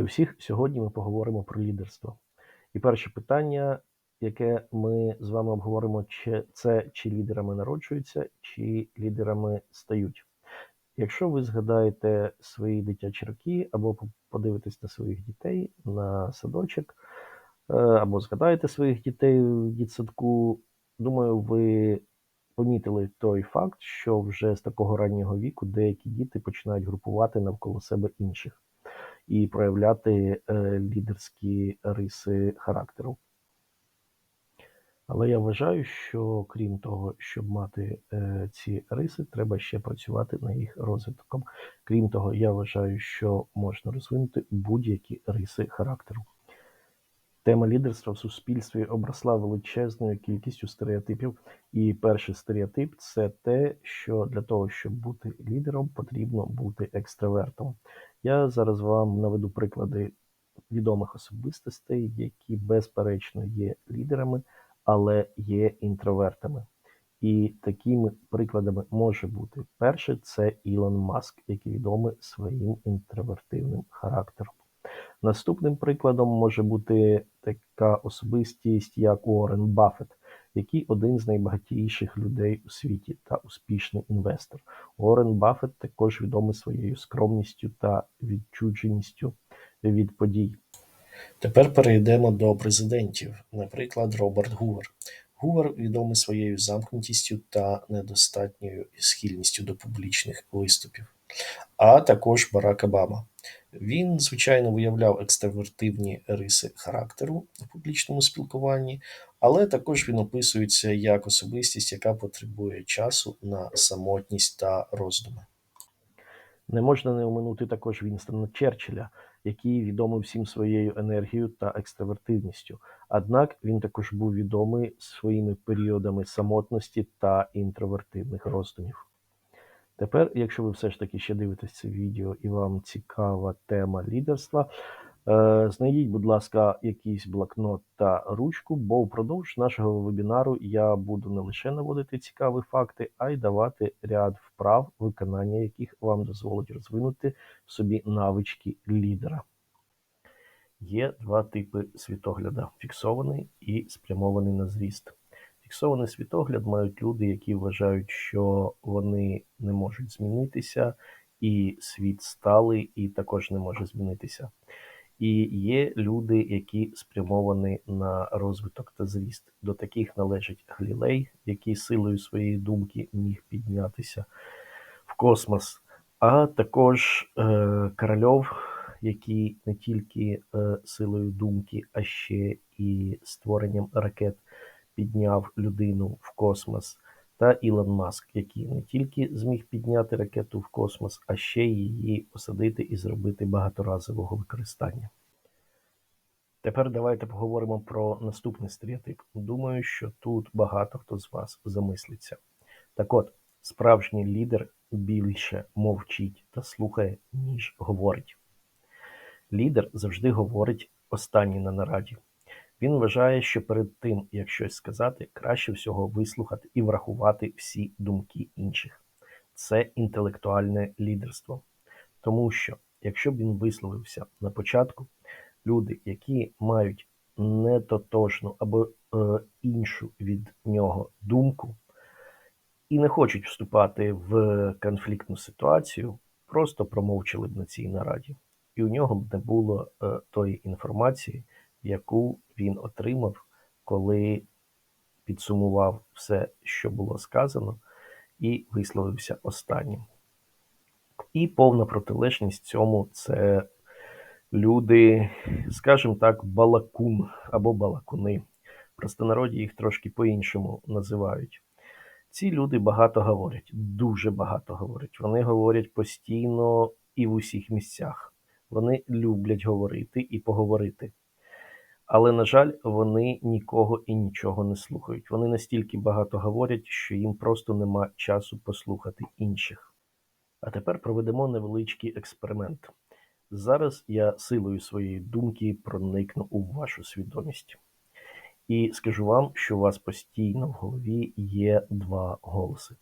Вітаю всіх! Сьогодні ми поговоримо про лідерство. І перше питання, яке ми з вами обговоримо, чи це чи лідерами народжуються, чи лідерами стають. Якщо ви згадаєте свої дитячі роки, або подивитесь на своїх дітей на садочок, е, або згадаєте своїх дітей в дітсадку, думаю, ви помітили той факт, що вже з такого раннього віку деякі діти починають групувати навколо себе інших і проявляти е, лідерські риси характеру. Але я вважаю, що крім того, щоб мати е, ці риси, треба ще працювати над їх розвитком. Крім того, я вважаю, що можна розвинути будь-які риси характеру. Тема лідерства в суспільстві обросла величезною кількістю стереотипів, і перший стереотип це те, що для того, щоб бути лідером, потрібно бути екстравертом. Я зараз вам наведу приклади відомих особистостей, які безперечно є лідерами, але є інтровертами. І такими прикладами може бути перше це Ілон Маск, який відомий своїм інтровертивним характером. Наступним прикладом може бути така особистість, як Уоррен Баффет, який один з найбагатіших людей у світі та успішний інвестор. Уоррен Баффет також відомий своєю скромністю та відчудженістю від подій. Тепер перейдемо до президентів, наприклад, Роберт Гувер. Гувер відомий своєю замкнутістю та недостатньою схильністю до публічних виступів, а також Барак Обама. Він, звичайно, виявляв екстравертивні риси характеру у публічному спілкуванні, але також він описується як особистість, яка потребує часу на самотність та роздуми. Не можна не оминути також Вінстона Черчилля, який відомий всім своєю енергією та екстравертивністю. Однак він також був відомий своїми періодами самотності та інтровертивних роздумів. Тепер, якщо ви все ж таки ще дивитесь це відео і вам цікава тема лідерства, е, знайдіть, будь ласка, якийсь блокнот та ручку, бо впродовж нашого вебінару я буду не лише наводити цікаві факти, а й давати ряд вправ, виконання яких вам дозволить розвинути в собі навички лідера. Є два типи світогляда: фіксований і спрямований на зріст. Фіксований світогляд мають люди, які вважають, що вони не можуть змінитися, і світ сталий, і також не може змінитися. І є люди, які спрямовані на розвиток та зріст. До таких належить Глілей, який силою своєї думки міг піднятися в космос, а також е, Корольов, який не тільки е, силою думки, а ще і створенням ракет підняв людину в космос, та Ілон Маск, який не тільки зміг підняти ракету в космос, а ще її посадити і зробити багаторазового використання. Тепер давайте поговоримо про наступний стереотип. Думаю, що тут багато хто з вас замислиться. Так от, справжній лідер більше мовчить та слухає, ніж говорить. Лідер завжди говорить останній на нараді. Він вважає, що перед тим, як щось сказати, краще всього вислухати і врахувати всі думки інших. Це інтелектуальне лідерство. Тому що, якщо б він висловився на початку, люди, які мають нетотожну або е, іншу від нього думку, і не хочуть вступати в конфліктну ситуацію, просто промовчали б на цій нараді. І у нього б не було е, тої інформації, яку він отримав, коли підсумував все, що було сказано, і висловився останнім. І повна протилежність цьому це люди, скажімо так, балакун або балакуни. Простонароді їх трошки по-іншому називають. Ці люди багато говорять, дуже багато говорять. Вони говорять постійно і в усіх місцях. Вони люблять говорити і поговорити. Але, на жаль, вони нікого і нічого не слухають. Вони настільки багато говорять, що їм просто нема часу послухати інших. А тепер проведемо невеличкий експеримент. Зараз я силою своєї думки проникну у вашу свідомість. І скажу вам, що у вас постійно в голові є два голоси.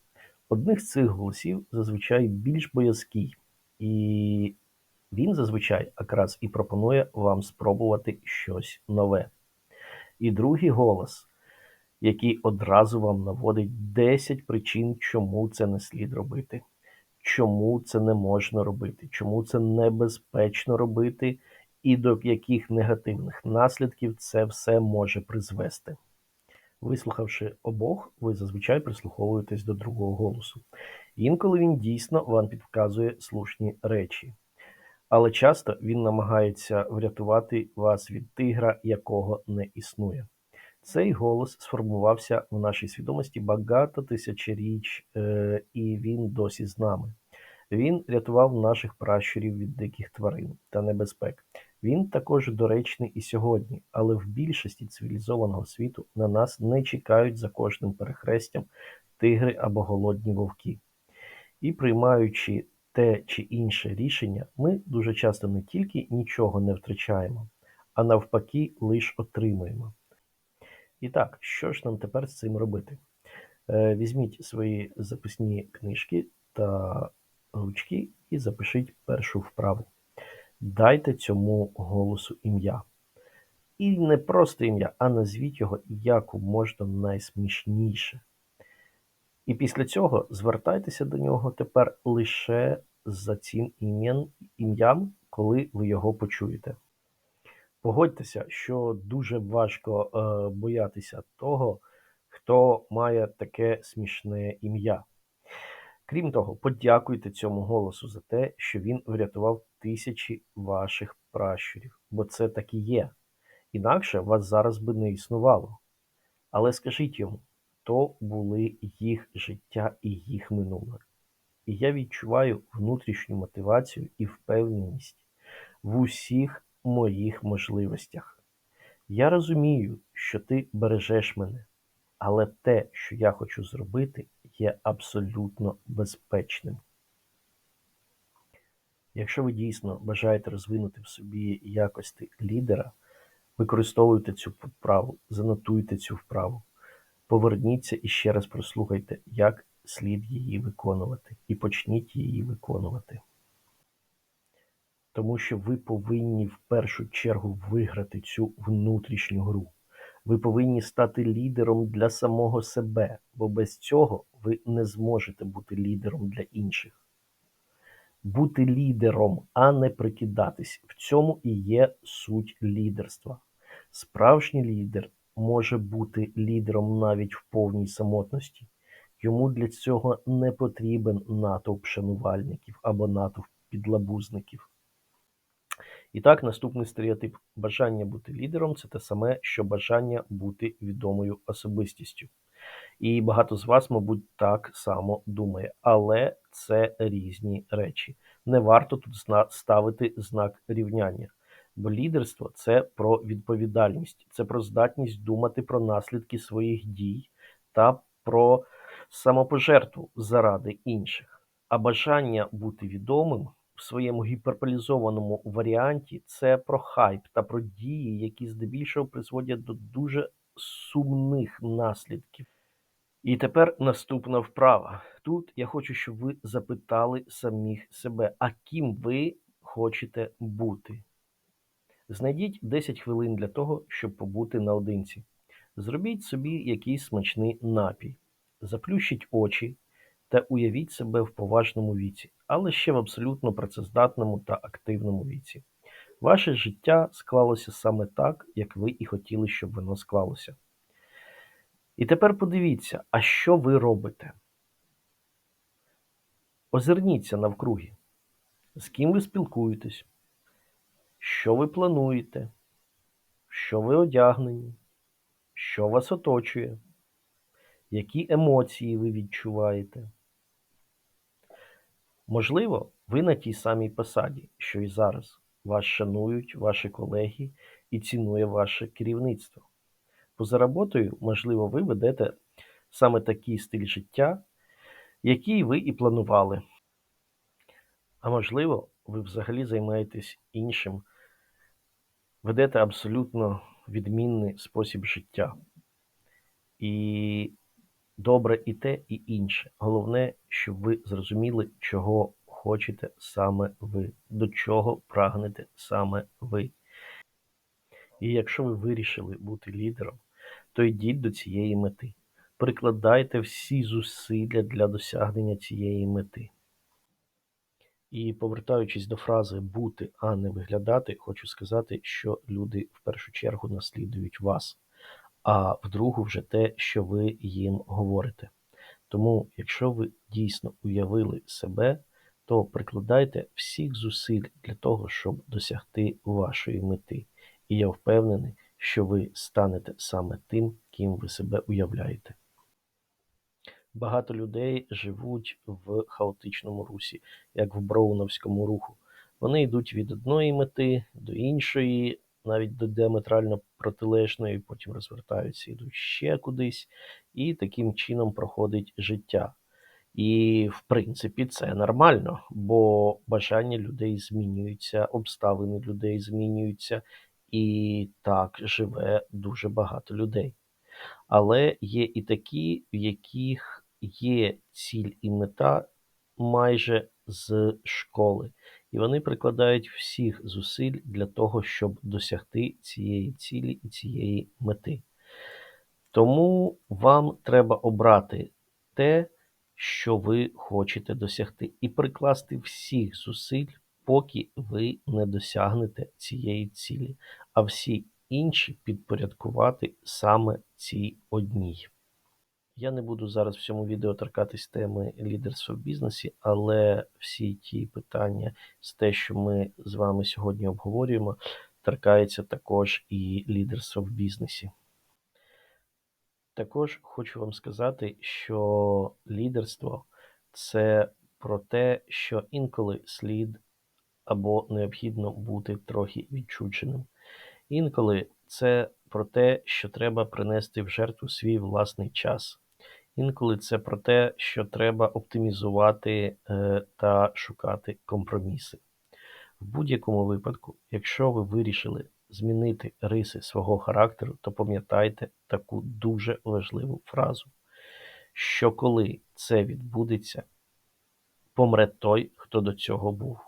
Одних з цих голосів зазвичай більш боязкий і Він зазвичай якраз і пропонує вам спробувати щось нове. І другий голос, який одразу вам наводить 10 причин, чому це не слід робити, чому це не можна робити, чому це небезпечно робити, і до яких негативних наслідків це все може призвести. Вислухавши обох, ви зазвичай прислуховуєтесь до другого голосу. Інколи він дійсно вам підказує слушні речі, але часто він намагається врятувати вас від тигра, якого не існує. Цей голос сформувався в нашій свідомості багато тисячоріч, е, і він досі з нами. Він рятував наших пращурів від диких тварин та небезпек. Він також доречний і сьогодні, але в більшості цивілізованого світу на нас не чекають за кожним перехрестям тигри або голодні вовки. І приймаючи те чи інше рішення, ми дуже часто не тільки нічого не втрачаємо, а навпаки, лише отримуємо. І так, що ж нам тепер з цим робити? Е, Візьміть свої записні книжки та ручки і запишіть першу вправу. Дайте цьому голосу ім'я. І не просто ім'я, а назвіть його як можна найсмішніше. І після цього звертайтеся до нього тепер лише за цим ім'ям, коли ви його почуєте. Погодьтеся, що дуже важко е, боятися того, хто має таке смішне ім'я. Крім того, подякуйте цьому голосу за те, що він врятував тисячі ваших пращурів, бо це так і є. Інакше вас зараз би не існувало. Але скажіть йому, то були їх життя і їх минуле. І я відчуваю внутрішню мотивацію і впевненість в усіх моїх можливостях. Я розумію, що ти бережеш мене, але те, що я хочу зробити, є абсолютно безпечним. Якщо ви дійсно бажаєте розвинути в собі якості лідера, використовуйте цю вправу, занотуйте цю вправу, поверніться і ще раз прослухайте, як слід її виконувати, і почніть її виконувати. Тому що ви повинні в першу чергу виграти цю внутрішню гру. Ви повинні стати лідером для самого себе, бо без цього ви не зможете бути лідером для інших. Бути лідером, а не прикидатись. В цьому і є суть лідерства. Справжній лідер може бути лідером навіть в повній самотності. Йому для цього не потрібен натовп шанувальників або натовп підлабузників. І так, наступний стереотип бажання бути лідером це те саме, що бажання бути відомою особистістю. І багато з вас, мабуть, так само думає, але це різні речі. Не варто тут ставити знак рівняння, бо лідерство це про відповідальність, це про здатність думати про наслідки своїх дій та про самопожертву заради інших. А бажання бути відомим в своєму гіперполізованому варіанті це про хайп та про дії, які здебільшого призводять до дуже сумних наслідків. І тепер наступна вправа. Тут я хочу, щоб ви запитали самих себе, а ким ви хочете бути. Знайдіть 10 хвилин для того, щоб побути наодинці. Зробіть собі якийсь смачний напій, заплющіть очі та уявіть себе в поважному віці, але ще в абсолютно працездатному та активному віці. Ваше життя склалося саме так, як ви і хотіли, щоб воно склалося. І тепер подивіться, а що ви робите? Озирніться навкруги, з ким ви спілкуєтесь, що ви плануєте, що ви одягнені, що вас оточує, які емоції ви відчуваєте. Можливо, ви на тій самій посаді, що і зараз. Вас шанують ваші колеги і цінує ваше керівництво. Поза роботою, можливо, ви ведете саме такий стиль життя, який ви і планували. А можливо, ви взагалі займаєтесь іншим, ведете абсолютно відмінний спосіб життя. І добре і те, і інше. Головне, щоб ви зрозуміли, чого хочете саме ви, до чого прагнете саме ви. І якщо ви вирішили бути лідером, то йдіть до цієї мети. Прикладайте всі зусилля для досягнення цієї мети. І повертаючись до фрази бути, а не виглядати, хочу сказати, що люди в першу чергу наслідують вас, а в другу вже те, що ви їм говорите. Тому, якщо ви дійсно уявили себе, то прикладайте всіх зусиль для того, щоб досягти вашої мети. І я впевнений, що ви станете саме тим, ким ви себе уявляєте. Багато людей живуть в хаотичному русі, як в броуновському руху. Вони йдуть від одної мети до іншої, навіть до діаметрально протилежної, потім розвертаються, йдуть ще кудись, і таким чином проходить життя. І, в принципі, це нормально, бо бажання людей змінюються, обставини людей змінюються, і так живе дуже багато людей. Але є і такі, в яких є ціль і мета майже з школи, і вони прикладають всіх зусиль для того, щоб досягти цієї цілі і цієї мети. Тому вам треба обрати те, що ви хочете досягти, і прикласти всіх зусиль, поки ви не досягнете цієї цілі, а всі інші підпорядкувати саме цій одній. Я не буду зараз в цьому відео торкатись теми лідерства в бізнесі, але всі ті питання з те, що ми з вами сьогодні обговорюємо, торкаються також і лідерства в бізнесі. Також хочу вам сказати, що лідерство це про те, що інколи слід або необхідно бути трохи відчученим. Інколи це про те, що треба принести в жертву свій власний час. Інколи це про те, що треба оптимізувати е, та шукати компроміси. В будь-якому випадку, якщо ви вирішили змінити риси свого характеру, то пам'ятайте таку дуже важливу фразу, що коли це відбудеться, помре той, хто до цього був.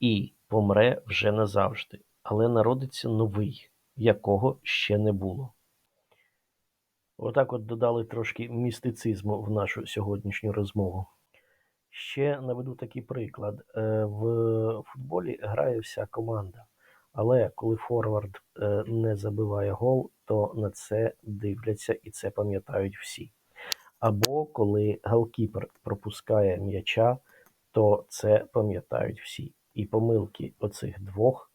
І помре вже назавжди, але народиться новий, якого ще не було. Отак от додали трошки містицизму в нашу сьогоднішню розмову. Ще наведу такий приклад. Е, в футболі грає вся команда, але коли Форвард е, не забиває гол, то на це дивляться і це пам'ятають всі. Або коли голкіпер пропускає м'яча, то це пам'ятають всі. І помилки оцих двох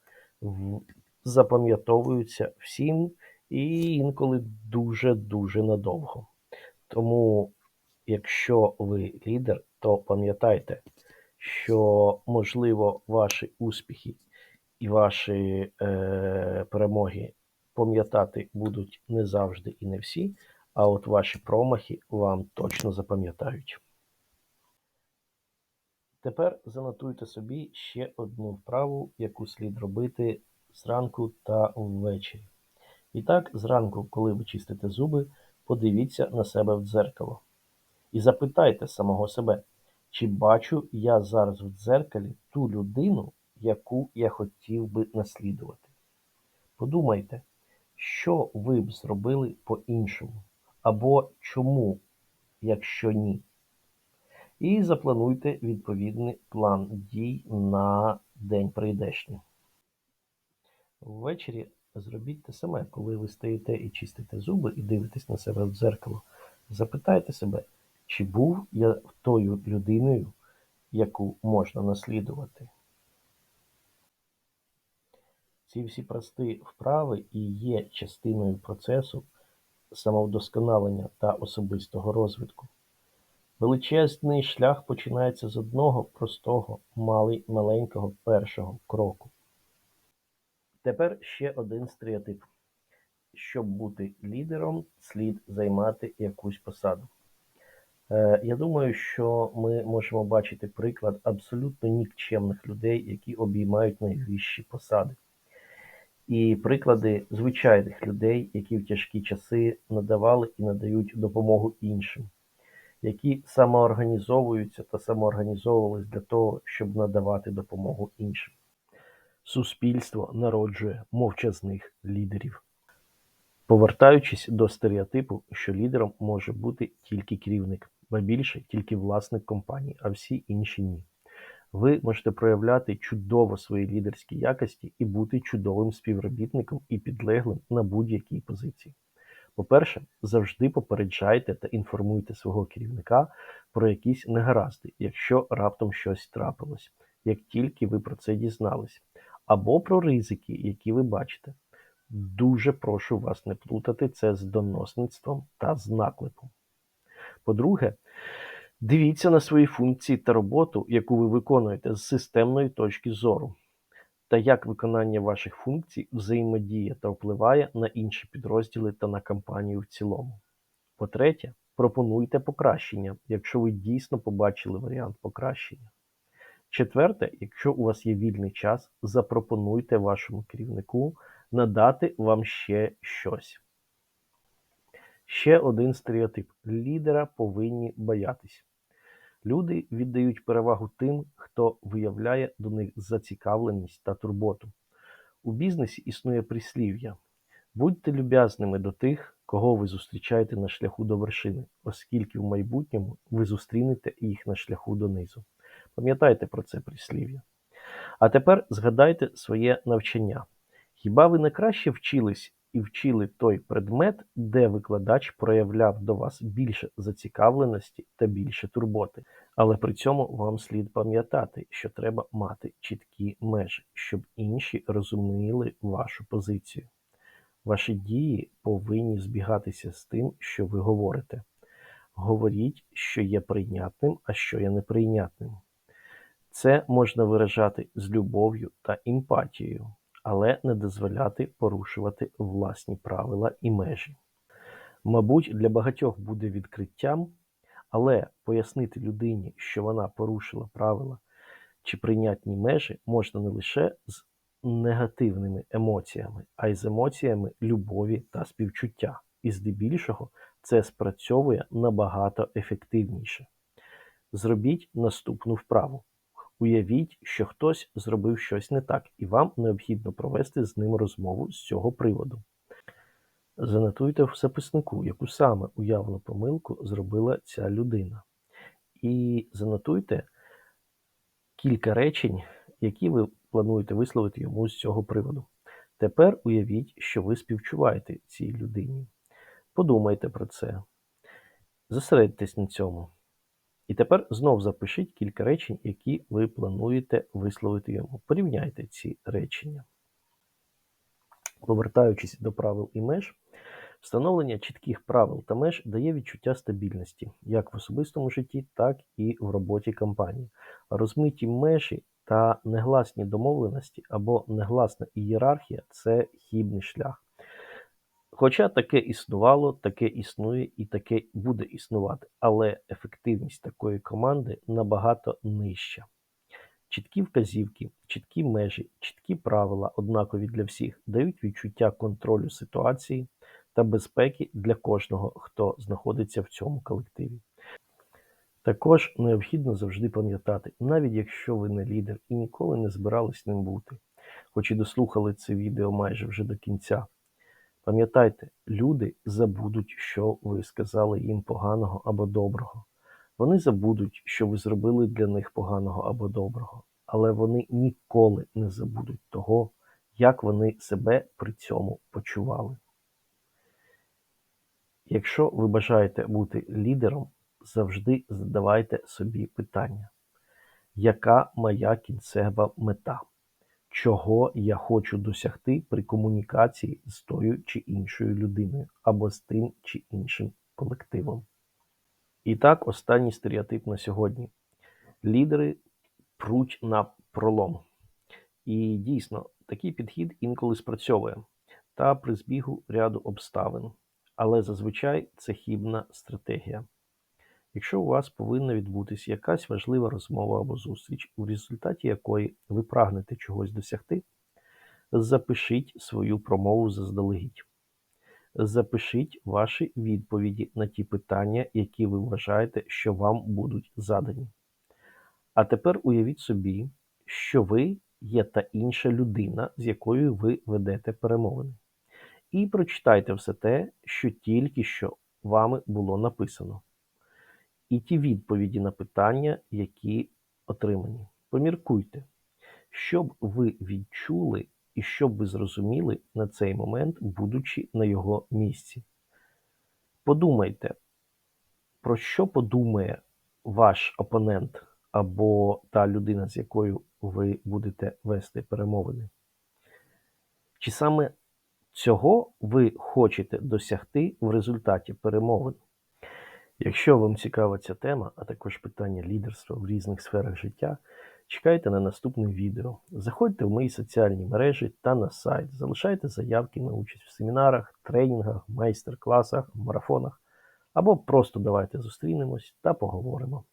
запам'ятовуються всім і інколи дуже-дуже надовго. Тому, якщо ви лідер, то пам'ятайте, що, можливо, ваші успіхи і ваші е, перемоги пам'ятати будуть не завжди і не всі, а от ваші промахи вам точно запам'ятають. Тепер занотуйте собі ще одну вправу, яку слід робити зранку та ввечері. І так, зранку, коли ви чистите зуби, подивіться на себе в дзеркало. І запитайте самого себе, чи бачу я зараз в дзеркалі ту людину, яку я хотів би наслідувати. Подумайте, що ви б зробили по-іншому, або чому, якщо ні. І заплануйте відповідний план дій на день прийдешній. Ввечері Зробіть те саме, коли ви стоїте і чистите зуби і дивитесь на себе в дзеркало. Запитайте себе, чи був я тою людиною, яку можна наслідувати. Ці всі прості вправи і є частиною процесу самовдосконалення та особистого розвитку. Величезний шлях починається з одного простого, маленького першого кроку. Тепер ще один стереотип: щоб бути лідером, слід займати якусь посаду. Е, я думаю, що ми можемо бачити приклад абсолютно нікчемних людей, які обіймають найвищі посади. І приклади звичайних людей, які в тяжкі часи надавали і надають допомогу іншим. які самоорганізовуються та самоорганізовувались для того, щоб надавати допомогу іншим. Суспільство народжує мовчазних лідерів. Повертаючись до стереотипу, що лідером може бути тільки керівник, ба більше тільки власник компанії, а всі інші ні. Ви можете проявляти чудово свої лідерські якості і бути чудовим співробітником і підлеглим на будь-якій позиції. По-перше, завжди попереджайте та інформуйте свого керівника про якісь негаразди, якщо раптом щось трапилось, як тільки ви про це дізнались, або про ризики, які ви бачите. Дуже прошу вас не плутати це з доносництвом та з наклепом. По-друге, дивіться на свої функції та роботу, яку ви виконуєте з системної точки зору, та як виконання ваших функцій взаємодіє та впливає на інші підрозділи та на компанію в цілому. По-третє, пропонуйте покращення, якщо ви дійсно побачили варіант покращення. Четверте, якщо у вас є вільний час, запропонуйте вашому керівнику надати вам ще щось. Ще один стереотип: лідера повинні боятись. Люди віддають перевагу тим, хто виявляє до них зацікавленість та турботу. У бізнесі існує прислів'я: будьте люб'язними до тих, кого ви зустрічаєте на шляху до вершини, оскільки в майбутньому ви зустрінете їх на шляху донизу. Пам'ятайте про це прислів'я. А тепер згадайте своє навчання. Хіба ви не краще вчились і вчили той предмет, де викладач проявляв до вас більше зацікавленості та більше турботи? Але при цьому вам слід пам'ятати, що треба мати чіткі межі, щоб інші розуміли вашу позицію. Ваші дії повинні збігатися з тим, що ви говорите. Говоріть, що є прийнятним, а що є неприйнятним. Це можна виражати з любов'ю та емпатією, але не дозволяти порушувати власні правила і межі. Мабуть, для багатьох буде відкриттям, але пояснити людині, що вона порушила правила чи прийнятні межі, можна не лише з негативними емоціями, а й з емоціями любові та співчуття. І здебільшого це спрацьовує набагато ефективніше. Зробіть наступну вправу. Уявіть, що хтось зробив щось не так, і вам необхідно провести з ним розмову з цього приводу. Занотуйте в записнику, яку саме уявну помилку зробила ця людина. І занотуйте кілька речень, які ви плануєте висловити йому з цього приводу. Тепер уявіть, що ви співчуваєте цій людині. Подумайте про це, зосередьтесь на цьому. І тепер знов запишіть кілька речень, які ви плануєте висловити йому. Порівняйте ці речення. Повертаючись до правил і меж, встановлення чітких правил та меж дає відчуття стабільності як в особистому житті, так і в роботі компанії. Розмиті межі та негласні домовленості або негласна ієрархія це хібний шлях. Хоча таке існувало, таке існує і таке буде існувати, але ефективність такої команди набагато нижча. Чіткі вказівки, чіткі межі, чіткі правила, однакові для всіх, дають відчуття контролю ситуації та безпеки для кожного, хто знаходиться в цьому колективі. Також необхідно завжди пам'ятати, навіть якщо ви не лідер і ніколи не збирались ним бути, хоч і дослухали це відео майже вже до кінця. Пам'ятайте, люди забудуть, що ви сказали їм поганого або доброго. Вони забудуть, що ви зробили для них поганого або доброго, але вони ніколи не забудуть того, як вони себе при цьому почували. Якщо ви бажаєте бути лідером, завжди задавайте собі питання, яка моя кінцева мета? Чого я хочу досягти при комунікації з тою чи іншою людиною або з тим чи іншим колективом? І так, останній стереотип на сьогодні. Лідери пруть на пролом. І дійсно, такий підхід інколи спрацьовує та при збігу ряду обставин. Але зазвичай це хібна стратегія. Якщо у вас повинна відбутися якась важлива розмова або зустріч, у результаті якої ви прагнете чогось досягти, запишіть свою промову заздалегідь. Запишіть ваші відповіді на ті питання, які ви вважаєте, що вам будуть задані. А тепер уявіть собі, що ви є та інша людина, з якою ви ведете перемовини. І прочитайте все те, що тільки що вами було написано. І ті відповіді на питання, які отримані. Поміркуйте, що б ви відчули і що б ви зрозуміли на цей момент, будучи на його місці. Подумайте, про що подумає ваш опонент або та людина, з якою ви будете вести перемовини. Чи саме цього ви хочете досягти в результаті перемовин? Якщо вам цікава ця тема, а також питання лідерства в різних сферах життя, чекайте на наступне відео. Заходьте в мої соціальні мережі та на сайт, залишайте заявки на участь в семінарах, тренінгах, майстер-класах, марафонах або просто давайте зустрінемось та поговоримо.